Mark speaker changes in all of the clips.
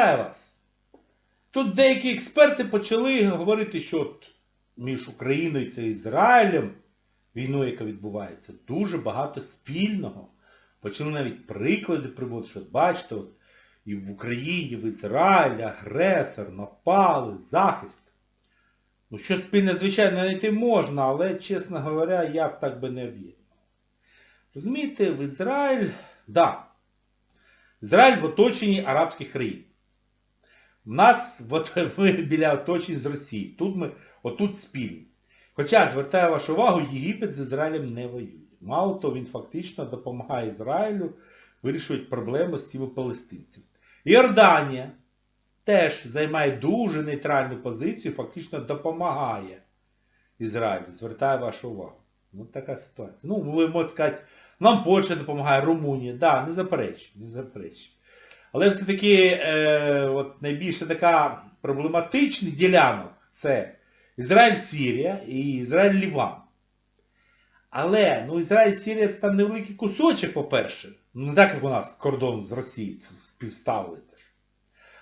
Speaker 1: Вітаю вас! Тут деякі експерти почали говорити, що от між Україною та Ізраїлем, війною, яка відбувається, дуже багато спільного. Почали навіть приклади приводити, що бачите, от, і в Україні, в Ізраїлі агресор, напали, захист. Ну, що спільне, звичайно, знайти можна, але, чесно говоря, я б так би не об'єднав. Розумієте, в Ізраїль, да, Ізраїль в оточенні арабських країн. У нас от, ми біля оточень з Росії. Тут ми, отут спільні. Хоча, звертаю вашу увагу, Єгипет з Ізраїлем не воює. Мало того, він фактично допомагає Ізраїлю вирішувати проблеми з цими палестинцями. Йорданія теж займає дуже нейтральну позицію, фактично допомагає Ізраїлю. Звертаю вашу увагу. Ось така ситуація. Ну, ви можете сказати, нам Польща допомагає, Румунія. Так, да, не заперечую, не заперечую. Але все-таки е, от найбільше така проблематичний ділянок це Ізраїль-Сірія і Ізраїль-Ліван. Але, ну, Ізраїль-Сірія це там невеликий кусочок, по-перше. Ну, не так, як у нас кордон з Росією співставили.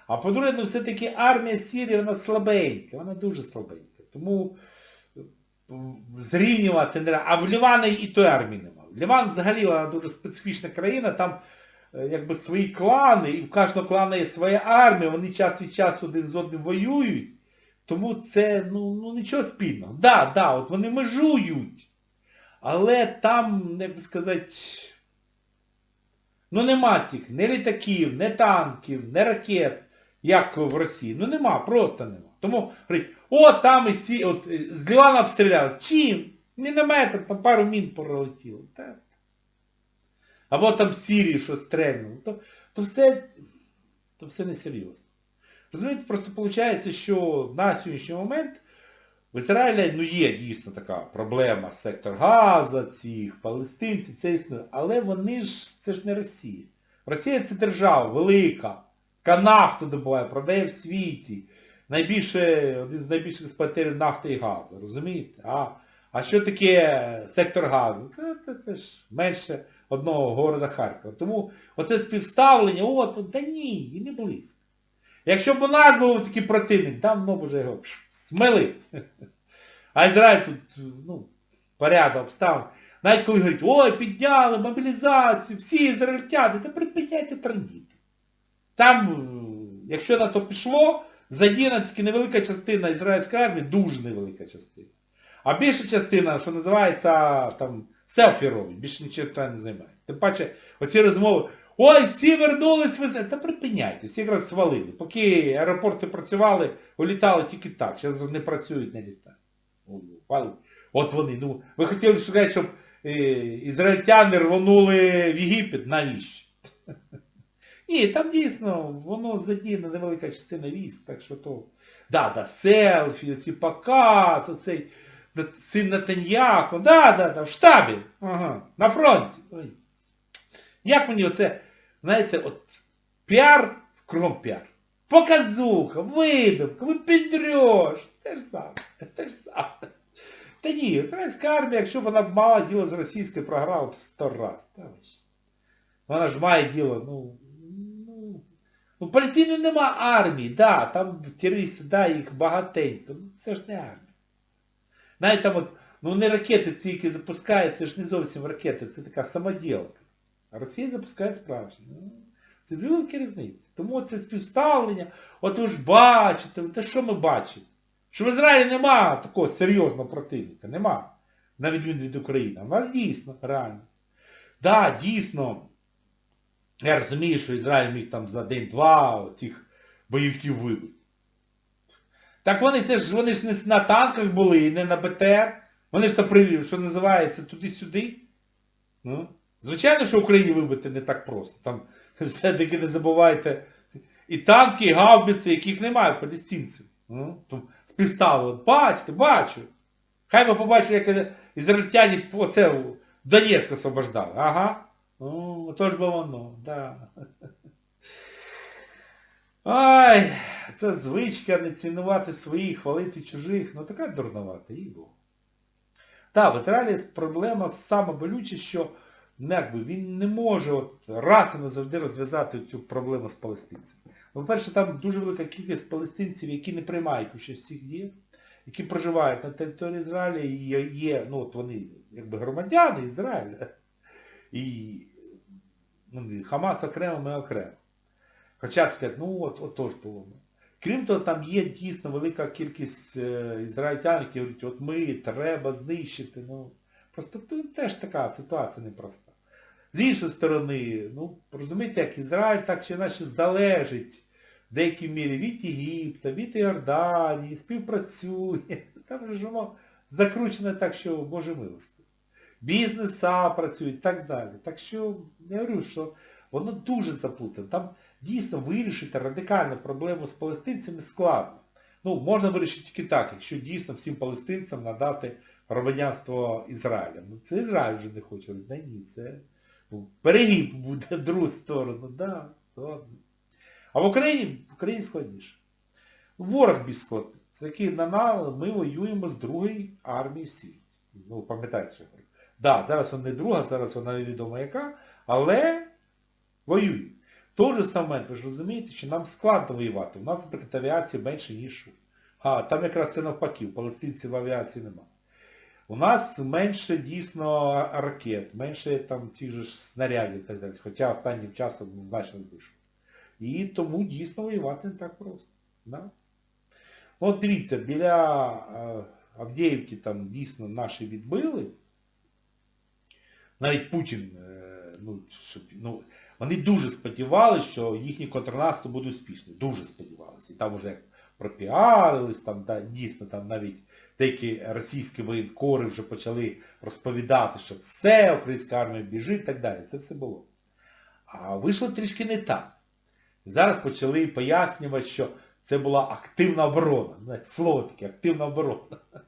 Speaker 1: А по-друге, ну все-таки армія Сірії, вона слабенька, вона дуже слабенька. Тому зрівнювати не треба. А в Лівані і той армії немає. Ліван взагалі вона дуже специфічна країна, там е, якби свої клани, і в кожного клана є своя армія, вони час від часу один з одним воюють. Тому це, ну, ну нічого спільного. Так, да, да, от вони межують. Але там, як би сказати, ну нема цих не літаків, не танків, не ракет, як в Росії. Ну нема, просто нема. Тому говорить, о, там і сі, от з Лівана обстріляли. Чим? Мінометом, там пару мін пролетіло. Так. Або там в Сірії що стрельнуло. То, то все то все несерйозно. Розумієте, просто виходить, що на сьогоднішній момент в Ізраїлі ну, є дійсно така проблема сектор Газа, цих палестинців, це існує. Але вони ж, це ж не Росія. Росія це держава велика. яка Нафту добуває, продає в світі. Найбільше, один з найбільших експлуаторів нафти і газу, розумієте? А а що таке сектор газу? Це, це, це ж менше одного города Харкова. Тому оце співставлення, от, от, да ні, і не близько. Якщо б у нас був такий противник, давно б вже його смели. А Ізраїль тут, ну, порядок обставин. Навіть коли говорять, ой, підняли мобілізацію, всі ізраїльтяни, та припиняйте трандіти. Там, якщо на то пішло, задіяна тільки невелика частина ізраїльської армії, дуже невелика частина. А більша частина, що називається там селфірові, більше нічого не займає. Тим паче, оці розмови, ой, всі вернулись, ви Та припиняйте, всі якраз свалили. Поки аеропорти працювали, улітали тільки так. Зараз не працюють, не літають. От вони. ну, Ви хотіли сказати, щоб е, ізраїльтяни рвонули в Єгипет, навіщо? Ні, там дійсно, воно задіяна невелика частина військ, так що то... Да, да, селфі, ці показ, оцей син Натаньяху, да, да, да, в штабі, ага, на фронті. Ой. Як мені оце, знаєте, от піар, кругом піар. Показуха, видумка, випендрьош, те ж саме, те ж саме. Та ні, ізраїльська армія, якщо б вона б мала діло з російською програмою, сто раз. Та, вона ж має діло, ну, ну, ну, в Палестині нема армії, да, там терористи, да, їх багатенько, ну це ж не армія. Навіть там от, ну не ракети ці, які запускають, це ж не зовсім ракети, це така самоділка. А Росія запускає справжні. Ну, це дві великі різниці. Тому це співставлення, от ви ж бачите, те що ми бачимо? Що в Ізраїлі нема такого серйозного противника, нема. На відміну від України. В нас дійсно, реально. Так, да, дійсно, я розумію, що Ізраїль міг там за день-два цих бойовиків вибити. Так вони це ж вони ж не на танках були і не на БТР. Вони ж то привів, що називається, туди-сюди. Ну, Звичайно, що Україні вибити не так просто. Там все-таки не забувайте і танки, і гаубиці, яких немає палестинців. Ну, співставили. Бачите, бачу. Хай ви побачите, як ізраїльтяні оце Донецьк освобождали. Ага. Ну, то ж бо воно, да. Ай, це звичка не цінувати своїх, хвалити чужих. Ну така дурновата, їй Богу. Так, в Ізраїлі проблема саме болюча, що ну, якби, він не може от раз і назавжди розв'язати цю проблему з палестинцями. Ну, По-перше, там дуже велика кількість палестинців, які не приймають участь в цих діях, які проживають на території Ізраїля і є, ну от вони якби громадяни Ізраїля. І ну, Хамас окремо, ми окремо. Хоча б сказати, ну от, от то ж було. Крім того, там є дійсно велика кількість е, ізраїльтян, які говорять, от ми, треба знищити. Ну, Просто теж така ситуація непроста. З іншої сторони, ну, розумієте, як Ізраїль так чи інакше залежить в деякій мірі від Єгипта, від Іорданії, співпрацює. Там же закручено так, що Боже милости. Бізнеса працюють і так далі. Так що я говорю, що воно дуже заплутане. Дійсно вирішити радикальну проблему з палестинцями складно. Ну, можна вирішити тільки так, якщо дійсно всім палестинцям надати громадянство Ізраїля. Ну це Ізраїль вже не хоче. Да ні, це ну, перегиб буде в другу сторону. Да. А в Україні, в Україні складніше. Ворог більш складний. Це який на ми воюємо з другої армії в світі. Ну, пам'ятаєте, що я говорю. Так, да, зараз вона не друга, зараз вона невідома яка, але воює. Той же момент, ви ж розумієте, що нам складно воювати. У нас, наприклад, авіації менше, ніж. А, там якраз це навпаки, у палестинців авіації немає. У нас менше дійсно ракет, менше там цих же снарядів і так далі. Хоча останнім часом значно збільшилося. І тому дійсно воювати не так просто. Да? Ну, От дивіться, біля е, Авдіївки там дійсно наші відбили. Навіть Путін, е, ну, щоб, ну, вони дуже сподівалися, що їхній контрнаступ буде успішний. Дуже сподівалися. І там вже пропіарились, там да, дійсно там навіть деякі російські воєнкори вже почали розповідати, що все, українська армія біжить і так далі. Це все було. А вийшло трішки не так. Зараз почали пояснювати, що це була активна оборона. Знаєте, Слово таке, активна оборона.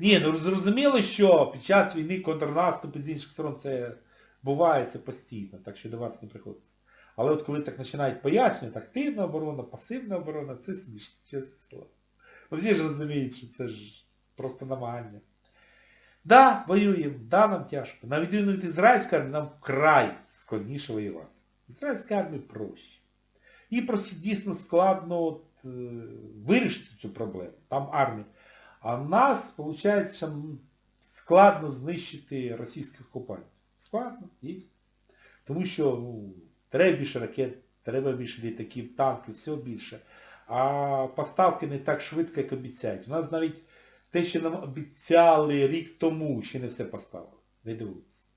Speaker 1: Ні, ну зрозуміло, що під час війни контрнаступи з інших сторон це буває, це постійно, так що давати не приходиться. Але от коли так починають пояснювати, активна оборона, пасивна оборона, це смішно, чесне слово. Ну всі ж розуміють, що це ж просто намагання. Да, воюємо, да, нам тяжко. На відміну від ізраїльської армії нам вкрай складніше воювати. Ізраїльська армія проще. Їй просто дійсно складно от, е, вирішити цю проблему. Там армія. А нас, виходить, складно знищити російських окупантів. Складно, дійсно. Тому що ну, треба більше ракет, треба більше літаків, танків, всього більше. А поставки не так швидко, як обіцяють. У нас навіть те, що нам обіцяли рік тому, ще не все поставили. Не дивуйтесь.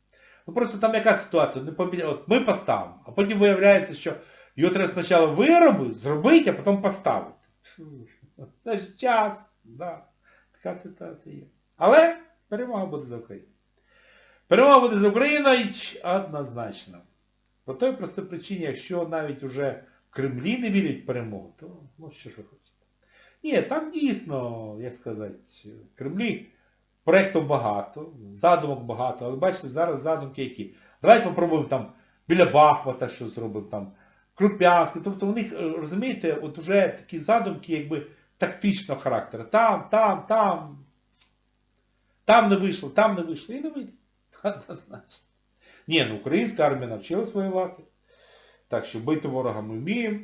Speaker 1: Ну просто там яка ситуація? От ми поставимо, а потім виявляється, що його треба спочатку виробити, зробити, а потім поставити. Це ж час. Да. Така ситуація є. Але перемога буде за Україну. Перемога буде за Україною однозначно. По той простій причині, якщо навіть уже в Кремлі не вірять в перемогу, то ну що ж ви хочете. Ні, там дійсно, як сказати, в Кремлі проєктів багато, задумок багато, але бачите, зараз задумки які. Давайте попробуємо там біля Бахмута що зробимо там, Круп'янське. Тобто у них, розумієте, от уже такі задумки якби тактичного характеру. Там, там, там. Там не вийшло, там не вийшло. І не вийде. Однозначно. Ні, ну українська армія навчилась воювати. Так що бити ворога ми вміємо.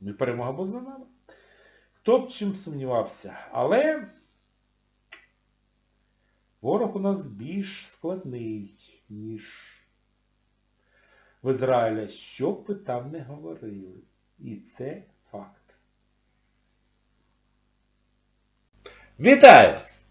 Speaker 1: І перемога буде за нами. Хто б чим сумнівався. Але ворог у нас більш складний, ніж в Ізраїля. Що б ви там не говорили. І це факт.
Speaker 2: Вітаю вас!